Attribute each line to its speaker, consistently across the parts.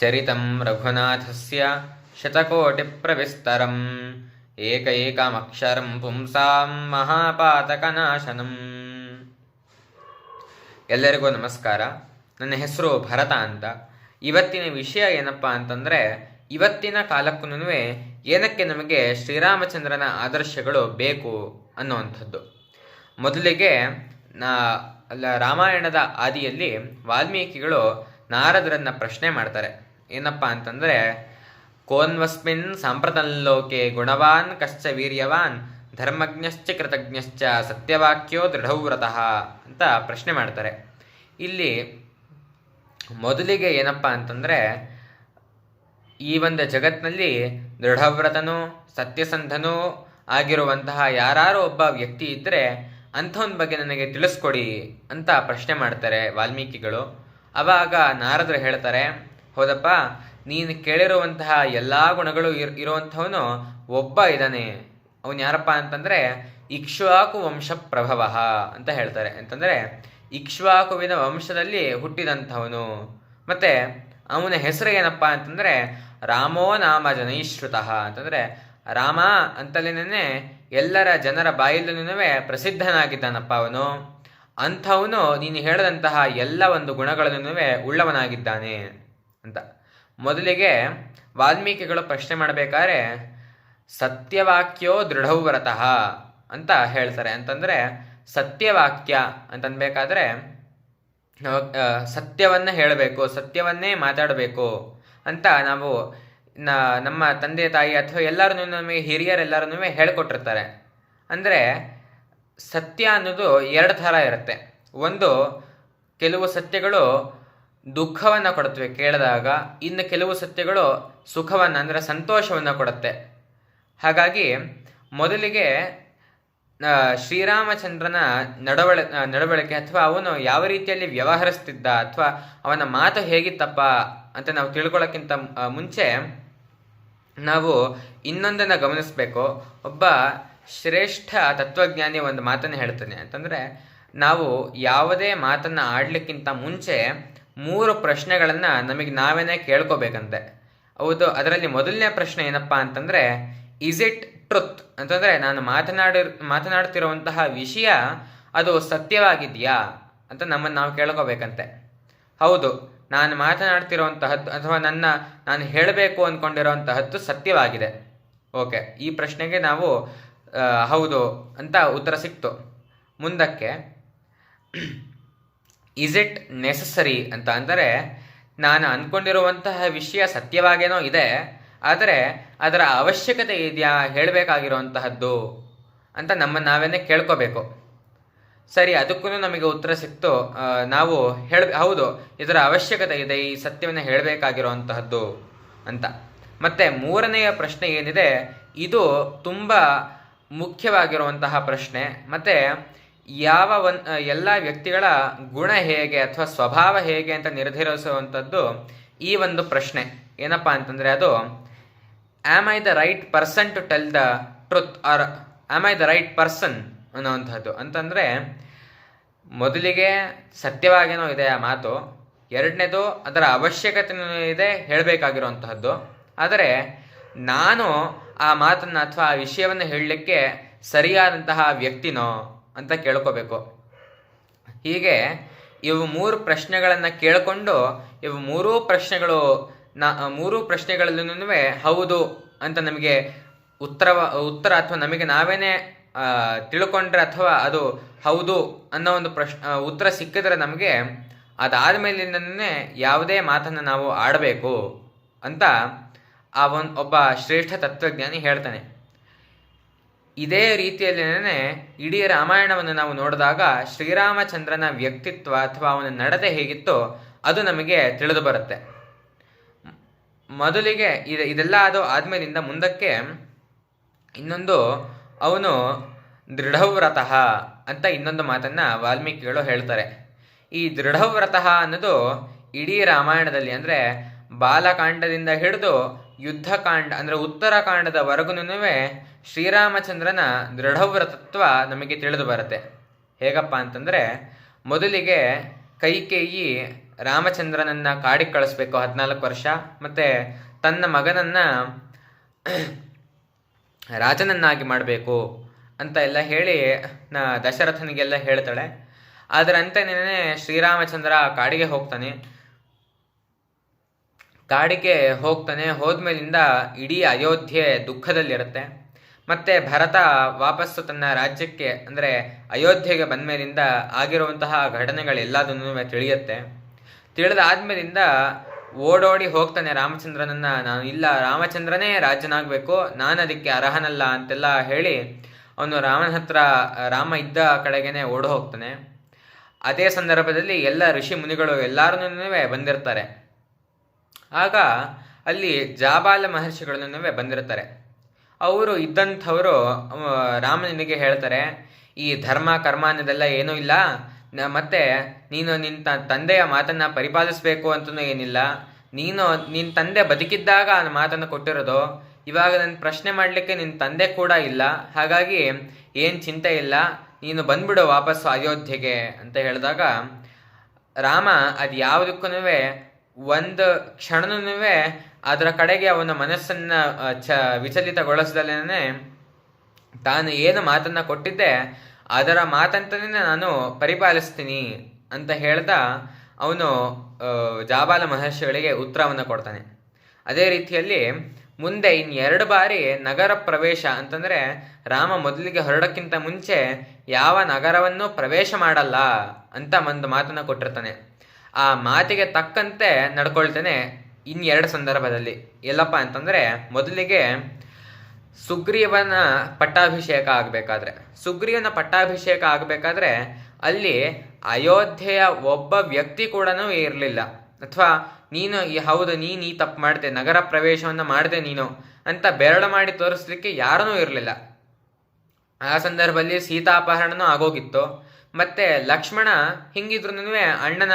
Speaker 1: ಚರಿತಂ ರಘುನಾಥಸ್ಯ ಶತಕೋಟಿಪ್ರವಿಸ್ತರಂ ಏಕ ಅಕ್ಷರಂ ಪುಂಸಾಂ ಮಹಾಪಾತಕನಾಶನಂ ಎಲ್ಲರಿಗೂ ನಮಸ್ಕಾರ. ನನ್ನ ಹೆಸರು ಭರತ ಅಂತ. ಇವತ್ತಿನ ವಿಷಯ ಏನಪ್ಪ ಅಂತಂದರೆ, ಇವತ್ತಿನ ಕಾಲಕ್ಕೂ ಏನಕ್ಕೆ ನಮಗೆ ಶ್ರೀರಾಮಚಂದ್ರನ ಆದರ್ಶಗಳು ಬೇಕು ಅನ್ನುವಂಥದ್ದು. ಮೊದಲಿಗೆ ನಾ ರಾಮಾಯಣದ ಆದಿಯಲ್ಲಿ ವಾಲ್ಮೀಕಿಗಳು ನಾರದರನ್ನ ಪ್ರಶ್ನೆ ಮಾಡ್ತಾರೆ. ಏನಪ್ಪ ಅಂತಂದರೆ, ಕೋನ್ವಸ್ಮಿನ್ ಸಾಂಪ್ರತಲ್ಲೋಕೆ ಗುಣವಾನ್ ಕಶ್ಚ ವೀರ್ಯವಾನ್, ಧರ್ಮಜ್ಞಶ್ಚ ಕೃತಜ್ಞಶ್ಚ ಸತ್ಯವಾಕ್ಯೋ ದೃಢವ್ರತಃ ಅಂತ ಪ್ರಶ್ನೆ ಮಾಡ್ತಾರೆ. ಇಲ್ಲಿ ಮೊದಲಿಗೆ ಏನಪ್ಪ ಅಂತಂದರೆ, ಈ ಒಂದು ಜಗತ್ತಿನಲ್ಲಿ ದೃಢವ್ರತನೂ ಸತ್ಯಸಂಧನೂ ಆಗಿರುವಂತಹ ಯಾರು ಒಬ್ಬ ವ್ಯಕ್ತಿ ಇದ್ದರೆ ಅಂಥವನ ಬಗ್ಗೆ ನನಗೆ ತಿಳಿಸ್ಕೊಡಿ ಅಂತ ಪ್ರಶ್ನೆ ಮಾಡ್ತಾರೆ ವಾಲ್ಮೀಕಿಗಳು. ಅವಾಗ ನಾರದರು ಹೇಳ್ತಾರೆ ಹೌದಪ್ಪ, ನೀನು ಕೇಳಿರುವಂತಹ ಎಲ್ಲ ಗುಣಗಳು ಇರ್, ಇರುವಂಥವನು ಒಬ್ಬ ಇದ್ದಾನೆ ಅವನು ಯಾರಪ್ಪ ಅಂತಂದರೆ, ಇಕ್ಷ್ವಾಕು ವಂಶ ಪ್ರಭವ ಅಂತ ಹೇಳ್ತಾರೆ. ಅಂತಂದರೆ ಇಕ್ಷ್ವಾಕುವಿನ ವಂಶದಲ್ಲಿ ಹುಟ್ಟಿದಂಥವನು. ಮತ್ತು, ಅವನ ಹೆಸರು ಏನಪ್ಪ ಅಂತಂದರೆ, ರಾಮೋ ನಾಮ ಜನೈಶ್ರುತ. ಅಂತಂದರೆ, ರಾಮ ಅಂತಲೇನೇ ಎಲ್ಲರ ಜನರ ಬಾಯಲ್ಲೂ ಪ್ರಸಿದ್ಧನಾಗಿದ್ದಾನಪ್ಪ ಅವನು. ಅಂಥವನು ನೀನು ಹೇಳಿದಂತಹ ಎಲ್ಲ ಒಂದು ಗುಣಗಳನ್ನೂ ಉಳ್ಳವನಾಗಿದ್ದಾನೆ. ಅಂತ. ಮೊದಲಿಗೆ ವಾಲ್ಮೀಕಿಗಳು ಪ್ರಶ್ನೆ ಮಾಡಬೇಕಾದ್ರೆ, ಸತ್ಯವಾಕ್ಯೋ ದೃಢವ್ರತಃ ಅಂತ ಹೇಳ್ತಾರೆ. ಅಂತಂದರೆ, ಸತ್ಯವಾಕ್ಯ ಅಂತನ್ಬೇಕಾದ್ರೆ ಸತ್ಯವನ್ನು ಹೇಳಬೇಕು, ಸತ್ಯವನ್ನೇ ಮಾತಾಡಬೇಕು ಅಂತ ನಾವು ನಮ್ಮ ತಂದೆ, ತಾಯಿ ಅಥವಾ ಎಲ್ಲರೂ ನಮಗೆ ಹಿರಿಯರೆಲ್ಲರೂ ಹೇಳ್ಕೊಟ್ಟಿರ್ತಾರೆ. ಅಂದರೆ, ಸತ್ಯ ಅನ್ನೋದು ಎರಡು ಥರ ಇರುತ್ತೆ. ಒಂದು, ಕೆಲವು ಸತ್ಯಗಳು ದುಃಖವನ್ನು ಕೊಡುತ್ತವೆ ಕೇಳಿದಾಗ ಇನ್ನು ಕೆಲವು ಸತ್ಯಗಳು ಸುಖವನ್ನು ಅಂದರೆ ಸಂತೋಷವನ್ನು ಕೊಡುತ್ತೆ. ಹಾಗಾಗಿ ಮೊದಲಿಗೆ ಶ್ರೀರಾಮಚಂದ್ರನ ನಡವಳ ನಡವಳಿಕೆ ಅಥವಾ ಅವನು ಯಾವ ರೀತಿಯಲ್ಲಿ ವ್ಯವಹರಿಸ್ತಿದ್ದ ಅಥವಾ ಅವನ ಮಾತು ಹೇಗಿತ್ತಪ್ಪ ಅಂತ ನಾವು ತಿಳ್ಕೊಳ್ಳೋಕ್ಕಿಂತ ಮುಂಚೆ ನಾವು ಇನ್ನೊಂದನ್ನು ಗಮನಿಸಬೇಕು. ಒಬ್ಬ ಶ್ರೇಷ್ಠ ತತ್ವಜ್ಞಾನಿ ಒಂದು ಮಾತನ್ನು ಹೇಳ್ತಾನೆ. ಅಂತಂದರೆ, ನಾವು ಯಾವುದೇ ಮಾತನ್ನು ಆಡಲಿಕ್ಕಿಂತ ಮುಂಚೆ ಮೂರು ಪ್ರಶ್ನೆಗಳನ್ನು ನಮಗೆ ನಾವೇನೇ ಕೇಳ್ಕೋಬೇಕಂತೆ. ಹೌದು, ಅದರಲ್ಲಿ ಮೊದಲನೇ ಪ್ರಶ್ನೆ ಏನಪ್ಪ ಅಂತಂದರೆ ಇಸ್ ಇಟ್ ಟ್ರುತ್ ಅಂತಂದರೆ, ನಾನು ಮಾತನಾಡಿ ಮಾತನಾಡ್ತಿರುವಂತಹ ವಿಷಯ ಅದು ಸತ್ಯವಾಗಿದೆಯಾ ಅಂತ ನಮ್ಮನ್ನು ನಾವು ಕೇಳ್ಕೋಬೇಕಂತೆ. ಹೌದು, ನಾನು ಮಾತನಾಡ್ತಿರುವಂತಹದ್ದು ಅಥವಾ ನನ್ನ, ನಾನು ಹೇಳಬೇಕು ಅಂದ್ಕೊಂಡಿರುವಂತಹದ್ದು ಸತ್ಯವಾಗಿದೆ. ಓಕೆ, ಈ ಪ್ರಶ್ನೆಗೆ ನಾವು ಹೌದು ಅಂತ ಉತ್ತರ ಸಿಕ್ತು. ಮುಂದಕ್ಕೆ ಇಸ್ ಇಟ್ ನೆಸಸರಿ ಅಂತ ಅಂದರೆ ನಾನು ಅಂದ್ಕೊಂಡಿರುವಂತಹ ವಿಷಯ ಸತ್ಯವಾಗೇನೋ ಇದೆ, ಆದರೆ ಅದರ ಅವಶ್ಯಕತೆ ಇದೆಯಾ ಹೇಳಬೇಕಾಗಿರುವಂತಹದ್ದು ಅಂತ ನಮ್ಮ ನಾವೇನೇ ಕೇಳ್ಕೋಬೇಕು. ಸರಿ ಅದಕ್ಕೂ ನಮಗೆ ಉತ್ತರ ಸಿಕ್ತು. ನಾವು ಹೇಳ, ಹೌದು, ಇದರ ಅವಶ್ಯಕತೆ ಇದೆ, ಈ ಸತ್ಯವನ್ನು ಹೇಳಬೇಕಾಗಿರುವಂತಹದ್ದು ಅಂತ. ಮತ್ತು ಮೂರನೆಯ ಪ್ರಶ್ನೆ ಏನಿದೆ, ಇದು ತುಂಬ ಮುಖ್ಯವಾಗಿರುವಂತಹ ಪ್ರಶ್ನೆ. ಮತ್ತು ಯಾವ ಒನ್ ಎಲ್ಲ ವ್ಯಕ್ತಿಗಳ ಗುಣ ಹೇಗೆ ಅಥವಾ ಸ್ವಭಾವ ಹೇಗೆ ಅಂತ ನಿರ್ಧರಿಸುವಂಥದ್ದು ಈ ಒಂದು ಪ್ರಶ್ನೆ. ಏನಪ್ಪ ಅಂತಂದರೆ ಅದು am I the right person to tell the truth or am I the right person ಅನ್ನೋವಂಥದ್ದು. ಅಂತಂದರೆ, ಮೊದಲಿಗೆ ಸತ್ಯವಾಗೇನೋ ಇದೆ ಆ ಮಾತು, ಎರಡನೇದು ಅದರ ಅವಶ್ಯಕತೆ ಇದೆ ಹೇಳಬೇಕಾಗಿರುವಂತಹದ್ದು. ಆದರೆ, ನಾನು ಆ ಮಾತನ್ನು ಅಥವಾ ಆ ವಿಷಯವನ್ನು ಹೇಳಲಿಕ್ಕೆ ಸರಿಯಾದಂತಹ ವ್ಯಕ್ತಿನೋ ಅಂತ ಕೇಳ್ಕೋಬೇಕು. ಹೀಗೆ ಇವು ಮೂರು ಪ್ರಶ್ನೆಗಳನ್ನು ಕೇಳಿಕೊಂಡು ಇವು ಮೂರೂ ಪ್ರಶ್ನೆಗಳು ನಾ ಮೂರೂ ಪ್ರಶ್ನೆಗಳಲ್ಲೂ ಹೌದು ಅಂತ ನಮಗೆ ಉತ್ತರ ಉತ್ತರ ಅಥವಾ ನಮಗೆ ನಾವೇನೇ ತಿಳ್ಕೊಂಡ್ರೆ ಅಥವಾ ಅದು ಹೌದು ಅನ್ನೋ ಒಂದು ಪ್ರಶ್ನೆ ಉತ್ತರ ಸಿಕ್ಕಿದ್ರೆ ನಮಗೆ ಅದಾದ ಮೇಲಿಂದನೇ ಯಾವುದೇ ಮಾತನ್ನು ನಾವು ಆಡಬೇಕು ಅಂತ ಆ ಒಂದು ಒಬ್ಬ ಶ್ರೇಷ್ಠ ತತ್ವಜ್ಞಾನಿ ಹೇಳ್ತಾನೆ. ಇದೇ ರೀತಿಯಲ್ಲೇನೆ ಇಡೀ ರಾಮಾಯಣವನ್ನು ನಾವು ನೋಡಿದಾಗ ಶ್ರೀರಾಮಚಂದ್ರನ ವ್ಯಕ್ತಿತ್ವ ಅಥವಾ ಅವನ ನಡತೆ ಹೇಗಿತ್ತೋ ಅದು ನಮಗೆ ತಿಳಿದು ಬರುತ್ತೆ. ಮೊದಲಿಗೆ ಇದು, ಇದೆಲ್ಲ ಅದು ಆದ್ಮೇಲಿಂದ ಮುಂದಕ್ಕೆ ಇನ್ನೊಂದು ಅವನು ದೃಢವ್ರತಃ ಅಂತ ಇನ್ನೊಂದು ಮಾತನ್ನು ವಾಲ್ಮೀಕಿಗಳು ಹೇಳ್ತಾರೆ. ಈ ದೃಢವ್ರತಃ ಅನ್ನೋದು ಇಡೀ ರಾಮಾಯಣದಲ್ಲಿ ಅಂದರೆ ಬಾಲಕಾಂಡದಿಂದ ಹಿಡಿದು ಯುದ್ಧಕಾಂಡ ಅಂದರೆ ಉತ್ತರಕಾಂಡದವರೆಗೂ ಶ್ರೀರಾಮಚಂದ್ರನ ದೃಢವ್ರತತ್ವ ನಮಗೆ ತಿಳಿದು ಬರುತ್ತೆ. ಹೇಗಪ್ಪ ಅಂತಂದರೆ ಮೊದಲಿಗೆ ಕೈಕೇಯಿ ರಾಮಚಂದ್ರನನ್ನ ಕಾಡಿಗೆ ಕಳಿಸ್ಬೇಕು ಹದಿನಾಲ್ಕು ವರ್ಷ, ಮತ್ತು ತನ್ನ ಮಗನನ್ನ ರಾಜನನ್ನಾಗಿ ಮಾಡಬೇಕು ಅಂತ ಎಲ್ಲ ಹೇಳಿ ನ ದಶರಥನಿಗೆಲ್ಲ ಹೇಳ್ತಾಳೆ. ಅದರಂತೆನೇ ಶ್ರೀರಾಮಚಂದ್ರ ಕಾಡಿಗೆ ಹೋಗ್ತಾನೆ. ಕಾಡಿಗೆ ಹೋಗ್ತಾನೆ, ಹೋದ್ಮೇಲಿಂದ ಇಡೀ ಅಯೋಧ್ಯೆ ದುಃಖದಲ್ಲಿರುತ್ತೆ. ಮತ್ತೆ ಭರತ ವಾಪಸ್ಸು ತನ್ನ ರಾಜ್ಯಕ್ಕೆ, ಅಂದರೆ ಅಯೋಧ್ಯೆಗೆ ಬಂದ ಮೇಲಿಂದ ಆಗಿರುವಂತಹ ಘಟನೆಗಳೆಲ್ಲದನ್ನು ತಿಳಿಯುತ್ತೆ. ತಿಳಿದಾದ್ಮೇಲಿಂದ ಓಡೋಡಿ ಹೋಗ್ತಾನೆ ರಾಮಚಂದ್ರನನ್ನ, ನಾನು ಇಲ್ಲ, ರಾಮಚಂದ್ರನೇ ರಾಜನಾಗಬೇಕು ನಾನು ಅದಕ್ಕೆ ಅರ್ಹನಲ್ಲ ಅಂತೆಲ್ಲ ಹೇಳಿ ಅವನು ರಾಮನ ಹತ್ರ, ರಾಮ ಇದ್ದ ಕಡೆಗೇನೆ ಓಡಿ ಹೋಗ್ತಾನೆ. ಅದೇ ಸಂದರ್ಭದಲ್ಲಿ ಎಲ್ಲ ಋಷಿ ಮುನಿಗಳು ಎಲ್ಲರೂ ಬಂದಿರ್ತಾರೆ. ಆಗ ಅಲ್ಲಿ ಜಾಬಾಲ ಮಹರ್ಷಿಗಳನ್ನೂ ಬಂದಿರ್ತಾರೆ ಅವರು ಇದ್ದಂಥವರು ರಾಮನಿಗೆ ಹೇಳ್ತಾರೆ, ಈ ಧರ್ಮ, ಕರ್ಮ ಅನ್ನೋದೆಲ್ಲ ಏನೂ ಇಲ್ಲ. ಮತ್ತೆ ನೀನು ನಿನ್ನ ತಂದೆಯ ಮಾತನ್ನ ಪರಿಪಾಲಿಸಬೇಕು ಅಂತಲೂ ಏನಿಲ್ಲ. ನೀನು ನಿನ್ನ ತಂದೆ ಬದುಕಿದ್ದಾಗ ಆ ಮಾತನ್ನು ಕೊಟ್ಟಿರೋದು. ಇವಾಗ ನನ್ನ ಪ್ರಶ್ನೆ ಮಾಡಲಿಕ್ಕೆ ನಿನ್ನ ತಂದೆ ಕೂಡ ಇಲ್ಲ. ಹಾಗಾಗಿ ಏನು ಚಿಂತೆ ಇಲ್ಲ. ನೀನು ಬಂದ್ಬಿಡು ವಾಪಸ್ಸು ಅಯೋಧ್ಯೆಗೆ ಅಂತ ಹೇಳಿದಾಗ ರಾಮ ಅದು ಯಾವುದಕ್ಕೂ ಒಂದು ಕ್ಷಣನೂ ಅದರ ಕಡೆಗೆ ಅವನ ಮನಸ್ಸನ್ನು ಚ ವಿಚಲಿತಗೊಳಿಸ್ದಲೇ ತಾನು ಏನು ಮಾತನ್ನು ಕೊಟ್ಟಿದ್ದೆ, ಅದರ ಮಾತಂತನೇ ನಾನು ಪರಿಪಾಲಿಸ್ತೀನಿ ಅಂತ ಹೇಳ್ತಾ ಅವನು ಜಾಬಾಲ ಮಹರ್ಷಿಗಳಿಗೆ ಉತ್ತರವನ್ನು ಕೊಡ್ತಾನೆ. ಅದೇ ರೀತಿಯಲ್ಲಿ ಮುಂದೆ ಎರಡು ಬಾರಿ ನಗರ ಪ್ರವೇಶ ಅಂತಂದರೆ ರಾಮ ಮೊದಲಿಗೆ ಹೊರಡೋಕ್ಕಿಂತ ಮುಂಚೆ ಯಾವ ನಗರವನ್ನು ಪ್ರವೇಶ ಮಾಡಲ್ಲ ಅಂತ ಒಂದು ಮಾತನ್ನು ಕೊಟ್ಟಿರ್ತಾನೆ. ಆ ಮಾತಿಗೆ ತಕ್ಕಂತೆ ನಡ್ಕೊಳ್ತೇನೆ ಎರಡು ಸಂದರ್ಭದಲ್ಲಿ. ಎಲ್ಲಪ್ಪ ಅಂತಂದ್ರೆ, ಮೊದಲಿಗೆ ಸುಗ್ರೀವನ ಪಟ್ಟಾಭಿಷೇಕ ಆಗಬೇಕಾದ್ರೆ. ಸುಗ್ರೀವನ ಪಟ್ಟಾಭಿಷೇಕ ಆಗಬೇಕಾದ್ರೆ ಅಲ್ಲಿ ಅಯೋಧ್ಯೆಯ ಒಬ್ಬ ವ್ಯಕ್ತಿ ಕೂಡ ಇರಲಿಲ್ಲ. ಅಥವಾ, ನೀನು ಈ, ಹೌದು, ನೀನು ಈ ತಪ್ಪು ಮಾಡಿದೆ, ನಗರ ಪ್ರವೇಶವನ್ನು ಮಾಡಿದೆ ನೀನು ಅಂತ ಬೆರಳು ಮಾಡಿ ತೋರಿಸ್ಲಿಕ್ಕೆ ಯಾರೂ ಇರಲಿಲ್ಲ. ಆ ಸಂದರ್ಭದಲ್ಲಿ ಸೀತಾಪಹರಣನೂ ಆಗೋಗಿತ್ತು. ಮತ್ತೆ ಲಕ್ಷ್ಮಣ ಹಿಂಗಿದ್ರು ಅಣ್ಣನ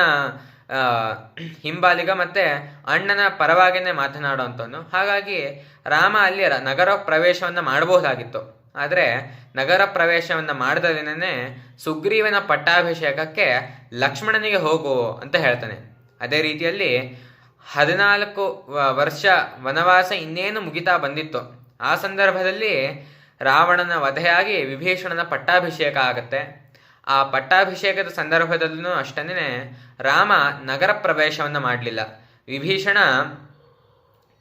Speaker 1: ಹಿಂಬಾಲಿಗ ಮತ್ತೆ ಅಣ್ಣನ ಪರವಾಗಿನೇ ಮಾತನಾಡುವಂಥವನು ಹಾಗಾಗಿ ರಾಮ ಅಲ್ಲಿ ನಗರ ಪ್ರವೇಶವನ್ನು ಮಾಡಬಹುದಾಗಿತ್ತು ಆದರೆ ನಗರ ಪ್ರವೇಶವನ್ನು ಮಾಡಿದದೇನೇ ಸುಗ್ರೀವನ ಪಟ್ಟಾಭಿಷೇಕಕ್ಕೆ ಲಕ್ಷ್ಮಣನಿಗೆ ಹೋಗು ಅಂತ ಹೇಳ್ತಾನೆ. ಅದೇ ರೀತಿಯಲ್ಲಿ ಹದಿನಾಲ್ಕು ವರ್ಷ ವನವಾಸ ಇನ್ನೇನು ಮುಗಿತಾ ಬಂದಿತ್ತು. ಆ ಸಂದರ್ಭದಲ್ಲಿ ರಾವಣನ ವಧೆಯಾಗಿ ವಿಭೀಷಣನ ಪಟ್ಟಾಭಿಷೇಕ ಆಗತ್ತೆ. ಆ ಪಟ್ಟಾಭಿಷೇಕದ ಸಂದರ್ಭದಲ್ಲೂ ಅಷ್ಟೇ ರಾಮ ನಗರ ಪ್ರವೇಶವನ್ನು ಮಾಡಲಿಲ್ಲ. ವಿಭೀಷಣ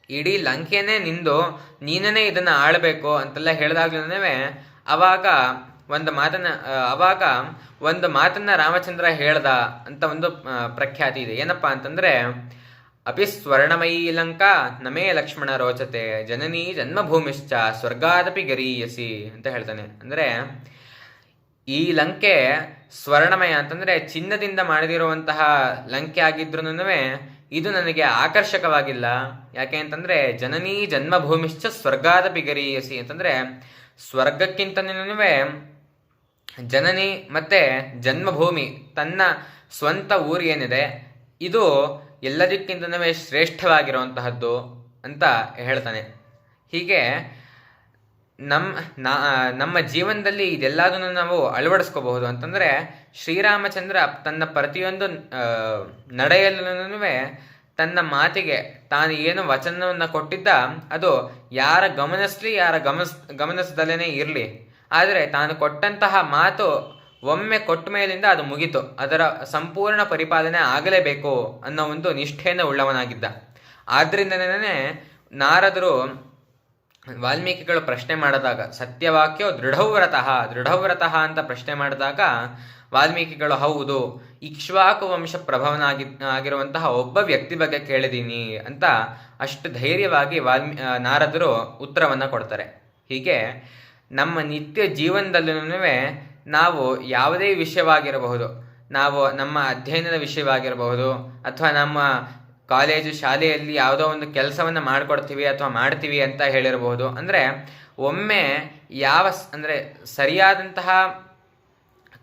Speaker 1: ಇಡೀ ಲಂಕೆನೇ ನಿಂದು ನೀನೇ ಇದನ್ನು ಆಳಬೇಕು ಅಂತೆಲ್ಲ ಹೇಳಿದಾಗ್ಲೇ ಅವಾಗ ಒಂದು ಮಾತನ್ನ, ಅವಾಗ ಒಂದು ಮಾತನ್ನ ರಾಮಚಂದ್ರ ಹೇಳ್ದ ಅಂತ ಒಂದು ಪ್ರಖ್ಯಾತಿ ಇದೆ. ಏನಪ್ಪಾ ಅಂತಂದ್ರೆ, ಅಪಿ ಸ್ವರ್ಣಮಯೀ ಲಂಕಾ, ನಮೇ ಲಕ್ಷ್ಮಣ ರೋಚತೆ, ಜನನೀ ಜನ್ಮಭೂಮಿಶ್ಚ, ಸ್ವರ್ಗಾದಪಿ ಗರೀಯಸಿ ಅಂತ ಹೇಳ್ತಾನೆ. ಅಂದ್ರೆ ಈ ಲಂಕೆ ಸ್ವರ್ಣಮಯ ಅಂತಂದ್ರೆ ಚಿನ್ನದಿಂದ ಮಾಡಿದಿರುವಂತಹ ಲಂಕೆ ಆಗಿದ್ರು ಇದು ನನಗೆ ಆಕರ್ಷಕವಾಗಿಲ್ಲ. ಯಾಕೆ ಅಂತಂದ್ರೆ ಜನನೀ ಜನ್ಮಭೂಮಿಶ್ಚ ಸ್ವರ್ಗಾದ ಬಿಗರೀಯಸಿ ಅಂತಂದ್ರೆ ಸ್ವರ್ಗಕ್ಕಿಂತನೂ ಜನನಿ ಮತ್ತೆ ಜನ್ಮಭೂಮಿ ತನ್ನ ಸ್ವಂತ ಊರು ಏನಿದೆ, ಇದು ಎಲ್ಲದಕ್ಕಿಂತನೂ ಶ್ರೇಷ್ಠವಾಗಿರುವಂತಹದ್ದು ಅಂತ ಹೇಳ್ತಾನೆ. ಹೀಗೆ ನಮ್ಮ ನಮ್ಮ ಜೀವನದಲ್ಲಿ ಇದೆಲ್ಲದನ್ನು ನಾವು ಅಳವಡಿಸ್ಕೋಬಹುದು ಅಂತಂದರೆ ಶ್ರೀರಾಮಚಂದ್ರ ತನ್ನ ಪ್ರತಿಯೊಂದು ನಡೆಯಲ್ಲೂ ತನ್ನ ಮಾತಿಗೆ ತಾನು ಏನು ವಚನವನ್ನು ಕೊಟ್ಟಿದ್ದ ಅದು ಯಾರ ಗಮನಿಸ್ಲಿ, ಯಾರ ಗಮನಿಸ್ ಗಮನಿಸದಲ್ಲೇ ಇರಲಿ. ಆದರೆ ತಾನು ಕೊಟ್ಟಂತಹ ಮಾತು ಒಮ್ಮೆ ಕೊಟ್ಟ ಮೇಲಿಂದ ಅದು ಮುಗಿತು. ಅದರ ಸಂಪೂರ್ಣ ಪರಿಪಾಲನೆ ಆಗಲೇಬೇಕು ಅನ್ನೋ ಒಂದು ನಿಷ್ಠೆಯನ್ನು ಉಳ್ಳವನಾಗಿದ್ದ. ಆದ್ರಿಂದನೇ ನಾರದರು ವಾಲ್ಮೀಕಿಗಳು ಪ್ರಶ್ನೆ ಮಾಡಿದಾಗ, ಸತ್ಯವಾಕ್ಯೋ ದೃಢವ್ರತಃ ದೃಢವ್ರತಃ ಅಂತ ಪ್ರಶ್ನೆ ಮಾಡಿದಾಗ, ವಾಲ್ಮೀಕಿಗಳು ಹೌದು, ಇಕ್ಷ್ವಾಕು ವಂಶ ಪ್ರಭವನಾಗಿ, ಆಗಿರುವಂತಹ ಒಬ್ಬ ವ್ಯಕ್ತಿ ಬಗ್ಗೆ ಕೇಳಿದ್ದೀನಿ ಅಂತ ಅಷ್ಟು ಧೈರ್ಯವಾಗಿ ವಾಲ್ಮೀ ನಾರದರು ಉತ್ತರವನ್ನು ಕೊಡ್ತಾರೆ. ಹೀಗೆ ನಮ್ಮ ನಿತ್ಯ ಜೀವನದಲ್ಲೂ ನಾವು ಯಾವುದೇ ವಿಷಯವಾಗಿರಬಹುದು, ನಾವು ನಮ್ಮ ಅಧ್ಯಯನದ ವಿಷಯವಾಗಿರಬಹುದು, ಅಥವಾ ನಮ್ಮ ಕಾಲೇಜು ಶಾಲೆಯಲ್ಲಿ ಯಾವುದೋ ಒಂದು ಕೆಲಸವನ್ನು ಮಾಡಿಕೊಡ್ತೀವಿ ಅಥವಾ ಮಾಡ್ತೀವಿ ಅಂತ ಹೇಳಿರಬಹುದು ಅಂದರೆ ಒಮ್ಮೆ ಯಾವ ಅಂದರೆ ಸರಿಯಾದಂತಹ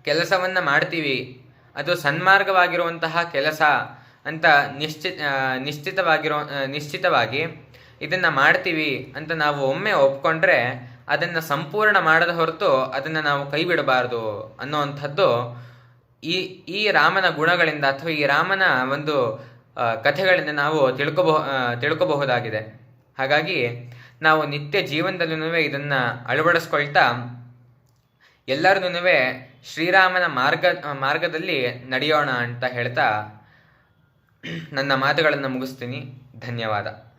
Speaker 1: ಕೆಲಸವನ್ನು ಮಾಡ್ತೀವಿ, ಅದು ಸನ್ಮಾರ್ಗವಾಗಿರುವಂತಹ ಕೆಲಸ ಅಂತ ನಿಶ್ಚಿತ ನಿಶ್ಚಿತವಾಗಿರೋ ನಿಶ್ಚಿತವಾಗಿ ಇದನ್ನು ಮಾಡ್ತೀವಿ ಅಂತ ನಾವು ಒಮ್ಮೆ ಒಪ್ಕೊಂಡ್ರೆ ಅದನ್ನು ಸಂಪೂರ್ಣ ಮಾಡದ ಹೊರತು ಅದನ್ನು ನಾವು ಕೈ ಬಿಡಬಾರ್ದು ಅನ್ನೋವಂಥದ್ದು ಈ ಈ ರಾಮನ ಗುಣಗಳಿಂದ ಅಥವಾ ಈ ರಾಮನ ಒಂದು ಕಥೆಗಳಿಂದ ನಾವು ತಿಳ್ಕೊಬಹು ತಿಳ್ಕೊಬಹುದಾಗಿದೆ. ಹಾಗಾಗಿ ನಾವು ನಿತ್ಯ ಜೀವನದಲ್ಲೂ ಇದನ್ನು ಅಳವಡಿಸ್ಕೊಳ್ತಾ ಎಲ್ಲರನ್ನೂ ಶ್ರೀರಾಮನ ಮಾರ್ಗ ಮಾರ್ಗದಲ್ಲಿ ನಡೆಯೋಣ ಅಂತ ಹೇಳ್ತಾ ನನ್ನ ಮಾತುಗಳನ್ನು ಮುಗಿಸ್ತೀನಿ. ಧನ್ಯವಾದ.